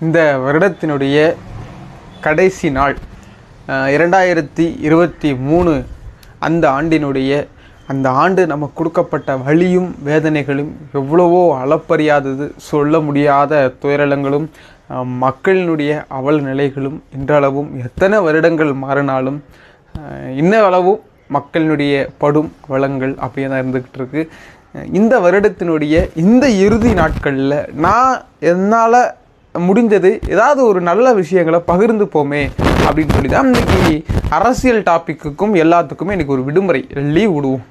இந்த வருடத்தினுடைய கடைசி நாள் இரண்டாயிரத்தி இருபத்தி மூணு அந்த ஆண்டினுடைய அந்த ஆண்டு நமக்கு கொடுக்கப்பட்ட வலியும் வேதனைகளும் எவ்வளவோ அளப்பறியாதது சொல்ல முடியாத துயரலங்களும் மக்களினுடைய அவல் நிலைகளும் இன்றளவும் எத்தனை வருடங்கள் மாறினாலும் இன்னளவும் மக்களினுடைய படும் வளங்கள் அப்படியே தான் இருந்துக்கிட்டு இருக்குது இந்த வருடத்தினுடைய இந்த இறுதி நாட்களில் நான் என்னால் முடிஞ்சது ஏதாவது ஒரு நல்ல விஷயங்களை பகிர்ந்து போமே அப்படின்னு சொல்லி தான் இன்றைக்கி அரசியல் டாப்பிக்குக்கும் எல்லாத்துக்குமே இன்றைக்கி ஒரு விடுமுறை லீவ் விடுவோம்.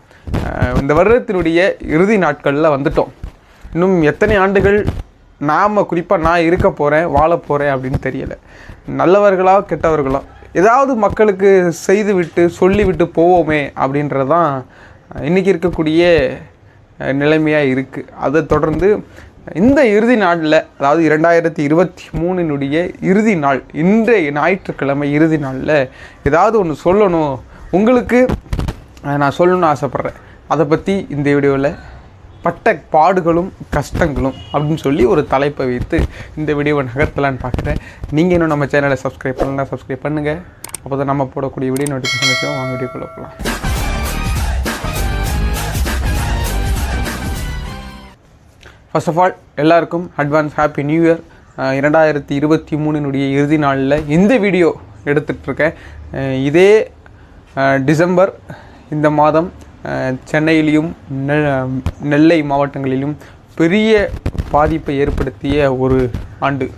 இந்த வருடத்தினுடைய இறுதி நாட்களில் வந்துட்டோம். இன்னும் எத்தனை ஆண்டுகள் நாம் குறிப்பாக நான் இருக்க போகிறேன் வாழ போகிறேன் அப்படின்னு தெரியலை. நல்லவர்களா கெட்டவர்களா? ஏதாவது மக்களுக்கு செய்துவிட்டு சொல்லிவிட்டு போவோமே அப்படின்றது தான் இன்றைக்கி இருக்கக்கூடிய நிலைமையாக இருக்குது அதை தொடர்ந்து இந்த இறுதி நாளில் அதாவது இரண்டாயிரத்தி இருபத்தி மூணினுடைய இறுதி நாள் இன்றைய ஞாயிற்றுக்கிழமை இறுதி நாளில் ஏதாவது ஒன்று சொல்லணும். உங்களுக்கு நான் சொல்லணும்னு ஆசைப்பட்றேன். அதை பற்றி இந்த வீடியோவில் பட்ட பாடுகளும் கஷ்டங்களும் அப்படின்னு சொல்லி ஒரு தலைப்பை வைத்து இந்த வீடியோவை நகர்த்தலான்னு பார்க்குறேன். நீங்கள் இன்னும் நம்ம சேனலை சப்ஸ்கிரைப் பண்ணலாம் சப்ஸ்கிரைப் பண்ணுங்கள் அப்போ தான் நம்ம போடக்கூடிய வீடியோ நோட்டிஃபிகேஷன் வாங்க வீடியோக்குள்ளே போகலாம் ஃபர்ஸ்ட் ஆஃப் ஆல் எல்லாருக்கும் அட்வான்ஸ் ஹாப்பி நியூ இயர் இரண்டாயிரத்தி இருபத்தி மூணினுடைய இறுதி நாளில் இந்த வீடியோ எடுத்துகிட்ருக்கேன் இதே டிசம்பர் இந்த மாதம் சென்னையிலையும் நெ- நெல்லை மாவட்டங்களிலும் பெரிய பாதிப்பை ஏற்படுத்திய ஒரு ஆண்டு.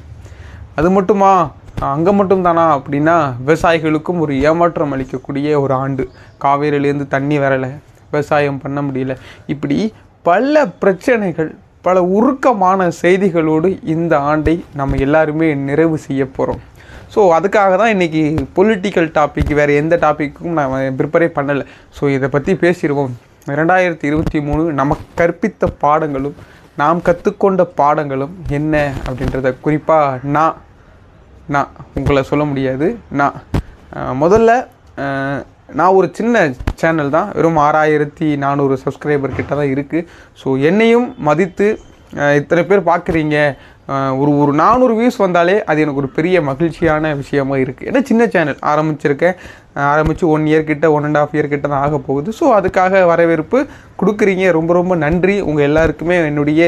அது மட்டுமா? அங்கே மட்டும் தானா அப்படின்னா விவசாயிகளுக்கும் ஒரு ஏமாற்றம் அளிக்கக்கூடிய ஒரு ஆண்டு. காவேரியிலேருந்து தண்ணி வரலை விவசாயம் பண்ண முடியல. இப்படி பல பிரச்சனைகள் பல உருக்கமான செய்திகளோடு இந்த ஆண்டை நம்ம எல்லாருமே நிறைவு செய்ய போகிறோம் ஸோ அதுக்காக தான் இன்றைக்கி பொலிட்டிக்கல் டாபிக் வேறு எந்த டாப்பிக்கும் நான் ப்ரிப்பரே பண்ணலை. ஸோ இதை பற்றி பேசிடுவோம் ரெண்டாயிரத்தி இருபத்தி மூணு நமக்கு கற்பித்த பாடங்களும் நாம் கற்றுக்கொண்ட பாடங்களும் என்ன அப்படின்றத குறிப்பாக நான் நான் உங்களை சொல்ல முடியாது. நான் முதல்ல நான் ஒரு சின்ன சேனல் தான். வெறும் ஆறாயிரத்தி நானூறு சப்ஸ்கிரைபர் கிட்ட தான் இருக்குது ஸோ என்னையும் மதித்து இத்தனை பேர் பார்க்குறீங்க. ஒரு ஒரு நானூறு வியூஸ் வந்தாலே அது எனக்கு ஒரு பெரிய மகிழ்ச்சியான விஷயமா இருக்குது ஏன்னா சின்ன சேனல் ஆரம்பிச்சிருக்கேன். ஆரம்பித்து ஒன் இயர் கிட்ட ஒன் அண்ட் ஆஃப் இயர் கிட்ட தான் ஆக போகுது. ஸோ அதுக்காக வரவேற்பு கொடுக்குறீங்க. ரொம்ப ரொம்ப நன்றி. உங்கள் எல்லாருக்குமே என்னுடைய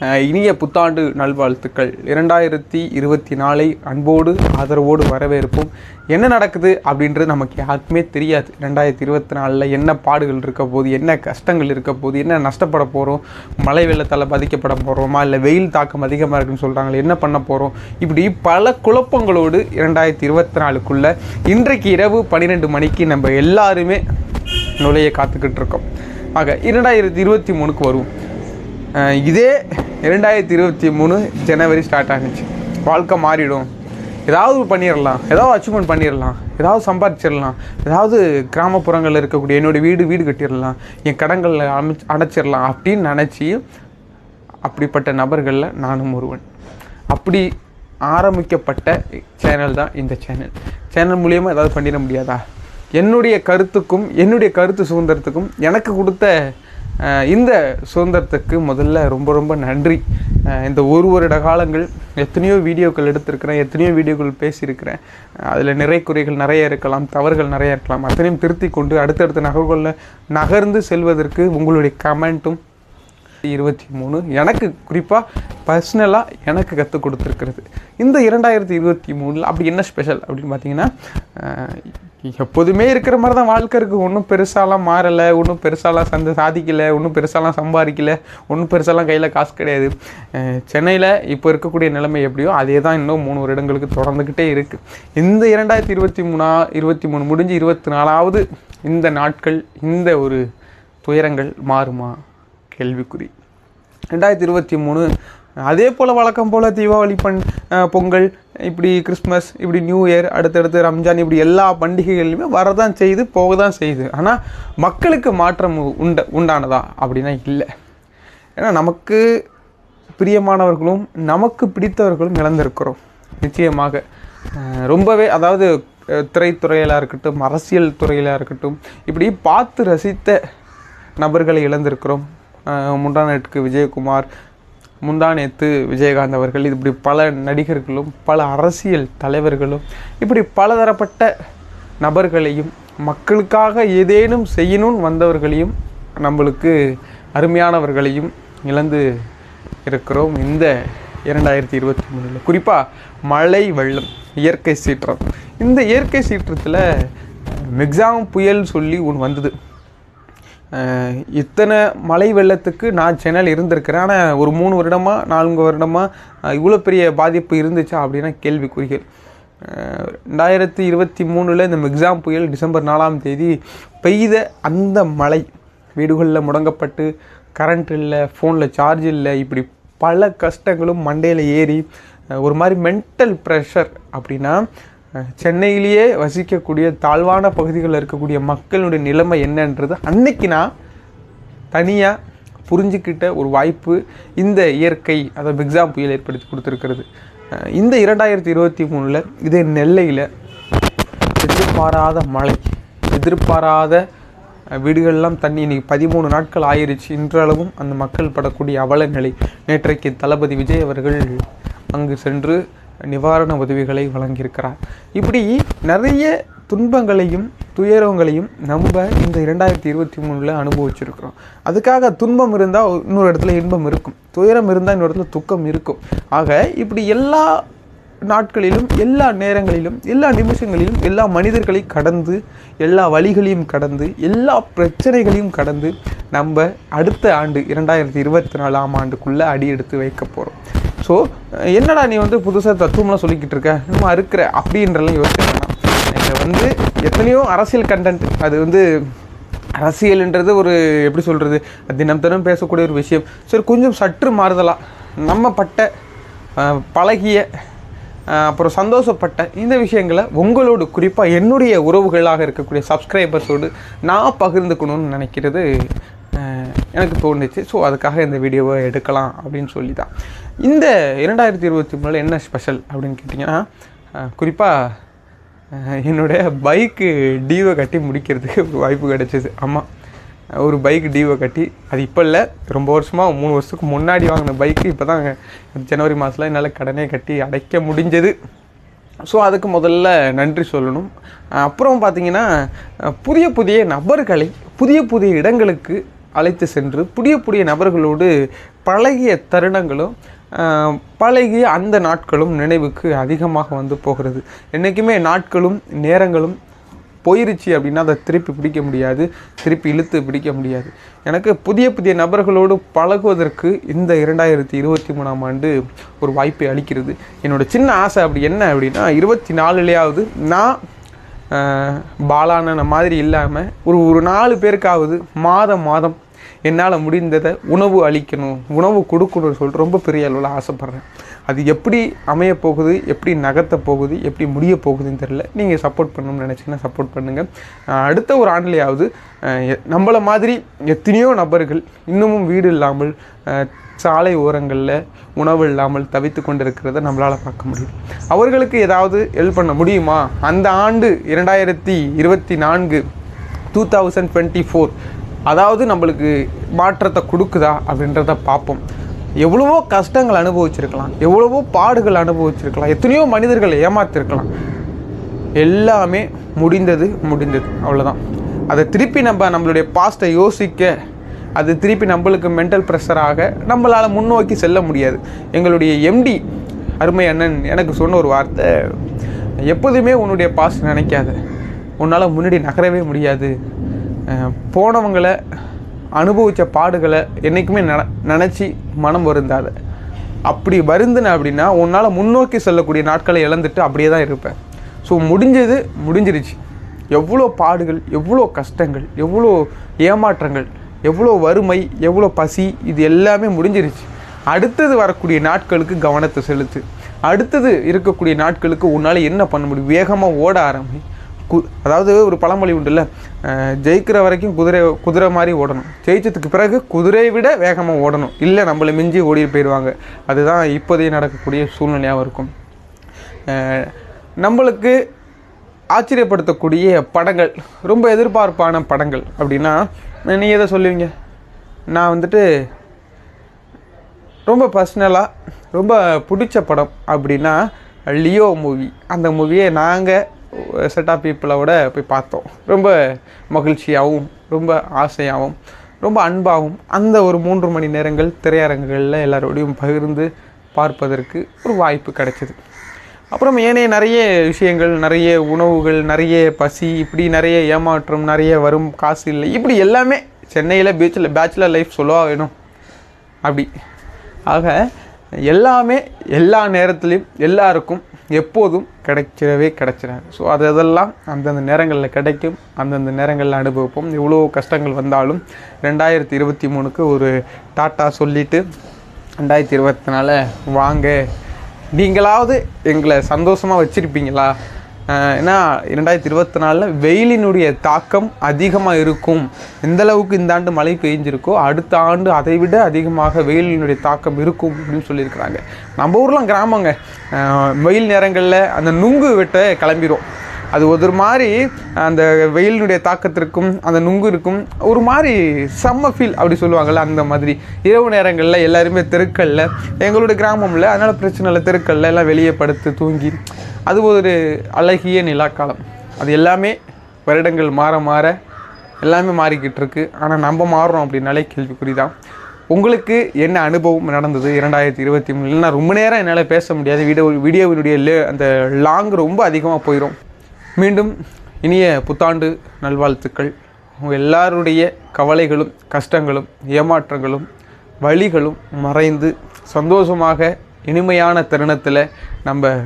இனிய புத்தாண்டு நல்வாழ்த்துக்கள். இரண்டாயிரத்தி இருபத்தி நாலை அன்போடு ஆதரவோடு வரவேற்போம். என்ன நடக்குது அப்படின்றது நமக்கு யாருக்குமே தெரியாது. ரெண்டாயிரத்தி இருபத்தி நாலில் என்ன பாடுகள் இருக்க போகுது என்ன கஷ்டங்கள் இருக்க போகுது என்ன நஷ்டப்பட போகிறோம் மழை வெள்ளத்தால் பாதிக்கப்பட போகிறோமா இல்லை வெயில் தாக்கம் அதிகமாக இருக்குன்னு சொல்கிறாங்களே என்ன பண்ண போகிறோம் இப்படி பல குழப்பங்களோடு இரண்டாயிரத்தி இருபத்தி நாலுக்குள்ளே இன்றைக்கு இரவு பன்னிரெண்டு மணிக்கு நம்ம எல்லாருமே நுழைய காத்துக்கிட்டு இருக்கோம். ஆக இரண்டாயிரத்தி இருபத்தி மூணுக்கு வருவோம். இதே இரண்டாயிரத்தி இருபத்தி மூணு ஜனவரி ஸ்டார்ட் ஆகுச்சு. வாழ்க்கை மாறிடும். ஏதாவது பண்ணிடலாம் ஏதாவது அச்சீவ்மெண்ட் பண்ணிடலாம் ஏதாவது சம்பாதிச்சிடலாம் ஏதாவது கிராமப்புறங்களில் இருக்கக்கூடிய என்னுடைய வீடு வீடு கட்டிடலாம் என் கடன்களை அமைச்சு அடைச்சிடலாம் அப்படின்னு நினச்சி அப்படிப்பட்ட நபர்களில் நானும் ஒருவன். அப்படி ஆரம்பிக்கப்பட்ட சேனல் தான் இந்த சேனல் சேனல் மூலியமாக ஏதாவது பண்ணிட முடியாதா? என்னுடைய கருத்துக்கும் என்னுடைய கருத்து சுதந்திரத்துக்கும் எனக்கு கொடுத்த இந்த சுதந்திரத்துக்கு முதல்ல ரொம்ப ரொம்ப நன்றி. இந்த ஒரு வருட காலங்கள் எத்தனையோ வீடியோக்கள் எடுத்திருக்கிறேன் எத்தனையோ வீடியோக்கள் பேசியிருக்கிறேன். அதில் நிறை குறைகள் நிறைய இருக்கலாம் தவறுகள் நிறைய இருக்கலாம். அத்தனையும் திருத்தி கொண்டு அடுத்தடுத்த நகர்களில் நகர்ந்து செல்வதற்கு உங்களுடைய கமெண்ட்டும் இருபத்தி மூணு எனக்கு குறிப்பாக பர்சனலாக எனக்கு கற்றுக் கொடுத்துருக்கிறது. இந்த இரண்டாயிரத்தி இருபத்தி மூணில் அப்படி என்ன ஸ்பெஷல் அப்படின்னு பார்த்தீங்கன்னா எப்போதுமே இருக்கிற மாதிரி தான் வாழ்க்கை இருக்குது ஒன்றும் பெருசாலாம் மாறலை ஒன்றும் பெருசாலாம் சந்த சாதிக்கலை ஒன்றும் பெருசாலாம் சம்பாதிக்கல ஒன்றும் பெருசாலாம் கையில் காசு கிடையாது. சென்னையில் இப்போ இருக்கக்கூடிய நிலைமை எப்படியோ அதே தான் இன்னும் மூணு வருடங்களுக்கு தொடர்ந்துக்கிட்டே இருக்குது இந்த இரண்டாயிரத்தி இருபத்தி மூணா இருபத்தி மூணு முடிஞ்சு இருபத்தி நாலாவது இந்த நாட்கள் இந்த ஒரு துயரங்கள் மாறுமா? கேள்விக்குறி. ரெண்டாயிரத்தி இருபத்தி மூணு அதே போல் வழக்கம் போல் தீபாவளி பண் பொங்கல் இப்படி கிறிஸ்மஸ் இப்படி நியூ இயர் அடுத்தடுத்து ரம்ஜான் இப்படி எல்லா பண்டிகைகள்லையுமே வரதான் செய்யுது போக தான் செய்யுது ஆனால் மக்களுக்கு மாற்றம் உண்ட உண்டானதா? அப்படின்னா இல்லை. ஏன்னா நமக்கு பிரியமானவர்களும் நமக்கு பிடித்தவர்களும் இழந்திருக்கிறோம். நிச்சயமாக. ரொம்பவே அதாவது திரைத்துறையிலாக இருக்கட்டும் அரசியல் துறையிலாக இருக்கட்டும் இப்படி பார்த்து ரசித்த நபர்களை இழந்திருக்கிறோம். அஹ் விஜயகுமார் முந்தா முந்தானேத்து விஜயகாந்த் அவர்கள் இப்படி பல நடிகர்களும் பல அரசியல் தலைவர்களும் இப்படி பலதரப்பட்ட நபர்களையும் மக்களுக்காக ஏதேனும் செய்யணும்னு வந்தவர்களையும் நம்மளுக்கு அருமையானவர்களையும் இழந்து இருக்கிறோம் இந்த இரண்டாயிரத்தி இருபத்தி மூணில் குறிப்பாக மழை வெள்ளம் இயற்கை சீற்றம். இந்த இயற்கை சீற்றத்தில் மிக்ஸாம் புயல் சொல்லி ஒன்று வந்தது. இத்தனை மழை வெள்ளத்துக்கு நான் சென்னையில் இருந்திருக்கிறேன். ஆனால் ஒரு மூணு வருடமாக நான்கு வருடமாக இவ்வளோ பெரிய பாதிப்பு இருந்துச்சா அப்படின்னா கேள்விக்குறிகள். ரெண்டாயிரத்தி இருபத்தி மூணில் இந்த மிக்ஸாம் புயல் டிசம்பர் நாலாம் தேதி பெய்த அந்த மழை வீடுகளில் முடங்கப்பட்டு கரண்ட் இல்லை ஃபோனில் சார்ஜ் இல்லை இப்படி பல கஷ்டங்களும் மண்டையில் ஏறி ஒரு மாதிரி மென்டல் ப்ரெஷர் அப்படின்னா சென்னையிலேயே வசிக்கக்கூடிய தாழ்வான பகுதிகளில் இருக்கக்கூடிய மக்களுடைய நிலைமை என்னன்றது அன்னைக்கு நான் தனியாக புரிஞ்சுக்கிட்ட ஒரு வாய்ப்பு இந்த இயற்கை அதை பிக்ஸாம் புயல் ஏற்படுத்தி கொடுத்துருக்கிறது. இந்த இரண்டாயிரத்தி இருபத்தி மூணில் இதே நெல்லையில் எதிர்பாராத மழை எதிர்பாராத வீடுகள்லாம் தண்ணி இன்னைக்கு பதிமூணு நாட்கள் ஆயிருச்சு. இன்றளவும் அந்த மக்கள் படக்கூடிய அவல நிலை நேற்றைக்கு தளபதி விஜய் அவர்கள் அங்கு சென்று நிவாரண உதவிகளை வழங்கியிருக்கிறார். இப்படி நிறைய துன்பங்களையும் துயரங்களையும் நம்ம இந்த இரண்டாயிரத்தி இருபத்தி மூணில் அனுபவிச்சிருக்கிறோம். அதுக்காக துன்பம் இருந்தால் இன்னொரு இடத்துல இன்பம் இருக்கும். துயரம் இருந்தால் இன்னொரு இடத்துல துக்கம் இருக்கும். ஆக இப்படி எல்லா நாட்களிலும் எல்லா நேரங்களிலும் எல்லா நிமிஷங்களிலும் எல்லா மனிதர்களையும் கடந்து எல்லா வழிகளையும் கடந்து எல்லா பிரச்சனைகளையும் கடந்து நம்ம அடுத்த ஆண்டு இரண்டாயிரத்தி இருபத்தி நாலாம் ஆண்டுக்குள்ளே அடி எடுத்து வைக்க போகிறோம் ஸோ என்னடா நீ வந்து புதுசாக தத்துவம்லாம் சொல்லிக்கிட்டு இருக்க? இன்னும் இருக்கிற அப்படின்றலாம் யோசிக்க வேணாம் இங்கே வந்து எத்தனையோ அரசியல் கண்டென்ட் அது வந்து அரசியல்ன்றது ஒரு எப்படி சொல்கிறது தினம் தினம் பேசக்கூடிய ஒரு விஷயம். சரி கொஞ்சம் சற்று மாறுதலாக நம்ம பட்ட பழகிய அப்புறம் சந்தோஷப்பட்ட இந்த விஷயங்களை உங்களோடு குறிப்பாக என்னுடைய உறவுகளாக இருக்கக்கூடிய சப்ஸ்கிரைபர்ஸோடு நான் பகிர்ந்துக்கணும்னு நினைக்கிறது எனக்கு தோணுச்சு. ஸோ அதுக்காக இந்த வீடியோவை எடுக்கலாம் அப்படின்னு சொல்லி தான் இந்த இரண்டாயிரத்தி இருபத்தி மூணில் என்ன ஸ்பெஷல் அப்படின்னு கேட்டிங்கன்னா குறிப்பாக என்னுடைய பைக்கு டீவை கட்டி முடிக்கிறதுக்கு ஒரு வாய்ப்பு கிடைச்சிது. ஆமாம் ஒரு பைக் டீவை கட்டி அது இப்போ இல்லை. ரொம்ப வருஷமாக மூணு வருஷத்துக்கு முன்னாடி வாங்கின பைக்கு இப்போ தான் ஜனவரி மாதத்தில் என்னால் கடனே கட்டி அடைக்க முடிஞ்சது. ஸோ அதுக்கு முதல்ல நன்றி சொல்லணும். அப்புறம் பார்த்திங்கன்னா புதிய புதிய நபர்களை புதிய புதிய இடங்களுக்கு அழைத்து சென்று புதிய புதிய நபர்களோடு பழகிய தருணங்களும் பழகிய அந்த நாட்களும் நினைவுக்கு அதிகமாக வந்து போகிறது. என்றைக்குமே நாட்களும் நேரங்களும் போயிருச்சு அப்படின்னா அதை திருப்பி பிடிக்க முடியாது திருப்பி இழுத்து பிடிக்க முடியாது. எனக்கு புதிய புதிய நபர்களோடு பழகுவதற்கு இந்த இரண்டாயிரத்தி இருபத்தி மூணாம் ஆண்டு ஒரு வாய்ப்பை அளிக்கிறது. என்னோடய சின்ன ஆசை அப்படி என்ன அப்படின்னா இருபத்தி நாலுலேயாவது நான் பாலான மாதிரி இல்லாமல் ஒரு ஒரு நாலு பேருக்காவது மாதம் மாதம் என்னால் முடிந்ததை உணவு அளிக்கணும் உணவு கொடுக்கணும்னு சொல்லிட்டு ரொம்ப பெரிய அளவில் ஆசைப்பட்றேன். அது எப்படி அமைய போகுது எப்படி நகர்த்த போகுது எப்படி முடிய போகுதுன்னு தெரியல. நீங்கள் சப்போர்ட் பண்ணணும்னு நினச்சிங்கன்னா சப்போர்ட் பண்ணுங்கள் அடுத்த ஒரு ஆண்டுலையாவது நம்மளை நம்மள மாதிரி எத்தனையோ நபர்கள் இன்னமும் வீடு இல்லாமல் ஆஹ் சாலை ஓரங்களில் உணவு இல்லாமல் தவித்து கொண்டிருக்கிறத நம்மளால் பார்க்க முடியும் அவர்களுக்கு ஏதாவது ஹெல்ப் பண்ண முடியுமா? அந்த ஆண்டு இரண்டாயிரத்தி இருபத்தி நான்கு டூ தௌசண்ட் டுவெண்ட்டி ஃபோர் அதாவது நம்மளுக்கு மாற்றத்தை கொடுக்குதா அப்படின்றத பார்ப்போம். எவ்வளவோ கஷ்டங்கள் அனுபவிச்சிருக்கலாம். எவ்வளவோ பாடுகள் அனுபவிச்சிருக்கலாம். எத்தனையோ மனிதர்கள் ஏமாத்திருக்கலாம். எல்லாமே முடிந்தது முடிந்தது. அவ்வளோதான் அதை திருப்பி நம்ம நம்மளுடைய பாஸ்ட்டை யோசிக்க அது திருப்பி நம்மளுக்கு மென்டல் ப்ரெஷராக நம்மளால் முன்னோக்கி செல்ல முடியாது. எங்களுடைய எம்டி அருமை அண்ணன் எனக்கு சொன்ன ஒரு வார்த்தை. எப்போதுமே உன்னுடைய பாஸ்ட் நினைக்காத. உன்னால் முன்னாடி நகரவே முடியாது. போனவங்களை அனுபவித்த பாடுகளை என்றைக்குமே நென நினச்சி மனம் வருந்தாத. அப்படி வருந்தின அப்படின்னா உன்னால் முன்னோக்கி செல்லக்கூடிய நாட்களை இழந்துட்டு அப்படியே தான் இருப்பேன். ஸோ முடிஞ்சது முடிஞ்சிருச்சு. எவ்வளோ பாடுகள் எவ்வளோ கஷ்டங்கள் எவ்வளோ ஏமாற்றங்கள் எவ்வளோ வறுமை எவ்வளோ பசி இது எல்லாமே முடிஞ்சிருச்சு. அடுத்தது வரக்கூடிய நாட்களுக்கு கவனத்தை செலுத்து. அடுத்தது இருக்கக்கூடிய நாட்களுக்கு உன்னால் என்ன பண்ண முடியும்? வேகமாக ஓட ஆரம்பி. கு அதாவது ஒரு பழமொழி உண்டுல்ல ஜெயிக்கிற வரைக்கும் குதிரை குதிரை மாதிரி ஓடணும். ஜெயிச்சதுக்கு பிறகு குதிரையை விட வேகமாக ஓடணும். இல்லை நம்மளை மிஞ்சி ஓடி போயிடுவாங்க அதுதான் இப்போதைய நடக்கக்கூடிய சூழ்நிலையாகவும் இருக்கும். நம்மளுக்கு ஆச்சரியப்படுத்தக்கூடிய படங்கள் ரொம்ப எதிர்பார்ப்பான படங்கள் அப்படின்னா நீ எதை சொல்லுவீங்க? நான் வந்துட்டு ரொம்ப பர்சனலாக ரொம்ப பிடிச்ச படம் அப்படின்னா லியோ மூவி. அந்த மூவியை நாங்கள் செட் ஆஃப் பீப்புளோட போய் பார்த்தோம். ரொம்ப மகிழ்ச்சியாகவும் ரொம்ப ஆசையாகவும் ரொம்ப அன்பாகவும் அந்த ஒரு மூன்று மணி நேரங்கள் திரையரங்குகளில் எல்லாரோடையும் பகிர்ந்து பார்ப்பதற்கு ஒரு வாய்ப்பு கிடைச்சிது. அப்புறம் ஏனைய நிறைய விஷயங்கள் நிறைய உணவுகள் நிறைய பசி இப்படி நிறைய ஏமாற்றம் நிறைய வரும் காசு இல்லை இப்படி எல்லாமே சென்னையில் பீச்சில் பேச்சுலர் லைஃப் சொல்லவா வேணும்? அப்படி. ஆக எல்லாமே எல்லா நேரத்துலையும் எல்லாருக்கும் எப்போதும் கிடைச்சிடவே கிடைச்சிடாது. ஸோ அது அதெல்லாம் அந்தந்த நேரங்களில் கிடைக்கும் அந்தந்த நேரங்களில் அனுபவிப்போம். எவ்வளோ கஷ்டங்கள் வந்தாலும் ரெண்டாயிரத்தி இருபத்தி மூணுக்கு ஒரு டாட்டா சொல்லிவிட்டு ரெண்டாயிரத்தி இருபத்தி நாலு வாங்க. நீங்களாவது எங்களை சந்தோஷமாக வச்சுருப்பீங்களா? ஏன்னா இரண்டாயிரத்தி இருபத்தி நாலில் வெயிலினுடைய தாக்கம் அதிகமாக இருக்கும். எந்த அளவுக்கு இந்த ஆண்டு மழை பெய்ஞ்சிருக்கோ அடுத்த ஆண்டு அதை விட அதிகமாக வெயிலினுடைய தாக்கம் இருக்கும் அப்படின்னு சொல்லியிருக்கிறாங்க. நம்ம ஊர்லாம் கிராமங்க. வெயில் நேரங்களில் அந்த நுங்கு வெட்ட கிளம்பிடும் அது ஒரு மாதிரி அந்த வெயிலினுடைய தாக்கத்திற்கும் அந்த நுங்குருக்கும் ஒரு மாதிரி செம்ம ஃபீல் அப்படி சொல்லுவாங்கள்ல அந்த மாதிரி. இரவு நேரங்களில் எல்லாருமே தெருக்களில் எங்களுடைய கிராமம்ல அதனால் பிரச்சனை இல்லை தெருக்களில் எல்லாம் வெளியே படுத்து தூங்கி அது ஒரு அழகிய நிலாக்காலம். அது எல்லாமே வருடங்கள் மாற மாற எல்லாமே மாறிக்கிட்டு இருக்கு ஆனால் நம்ம மாறுறோம் அப்படின்னாலே கேள்விக்குறி தான் உங்களுக்கு என்ன அனுபவம் நடந்தது இரண்டாயிரத்தி இருபத்தி மூணு? நான் ரொம்ப நேரம் என்னால் பேச முடியாது. வீடியோ வீடியோவினுடைய லே- அந்த லாங் ரொம்ப அதிகமாக போயிடும் மீண்டும் இனிய புத்தாண்டு நல்வாழ்த்துக்கள். உங்கள் எல்லாருடைய கவலைகளும் கஷ்டங்களும் ஏமாற்றங்களும் வழிகளும் மறைந்து சந்தோஷமாக இனிமையான தருணத்தில் நம்ம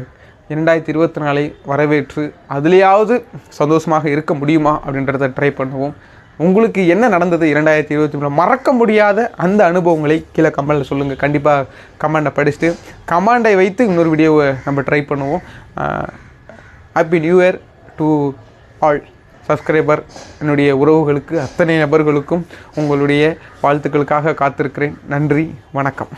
இரண்டாயிரத்தி இருபத்தி நாலை வரவேற்று அதுலேயாவது சந்தோஷமாக இருக்க முடியுமா அப்படின்றத ட்ரை பண்ணுவோம். உங்களுக்கு என்ன நடந்தது இரண்டாயிரத்தி இருபத்தி மூணு? மறக்க முடியாத அந்த அனுபவங்களை கீழே கமெண்டில் சொல்லுங்கள் கண்டிப்பாக கமெண்டை படிச்சுட்டு கமாண்டை வைத்து இன்னொரு வீடியோவை நம்ம ட்ரை பண்ணுவோம். Happy new year to all subscriber என்னுடைய உறவுகளுக்கு அத்தனை நபர்களுக்கும் உங்களுடைய வாழ்த்துக்களுக்காக காத்திருக்கிறேன். நன்றி வணக்கம்.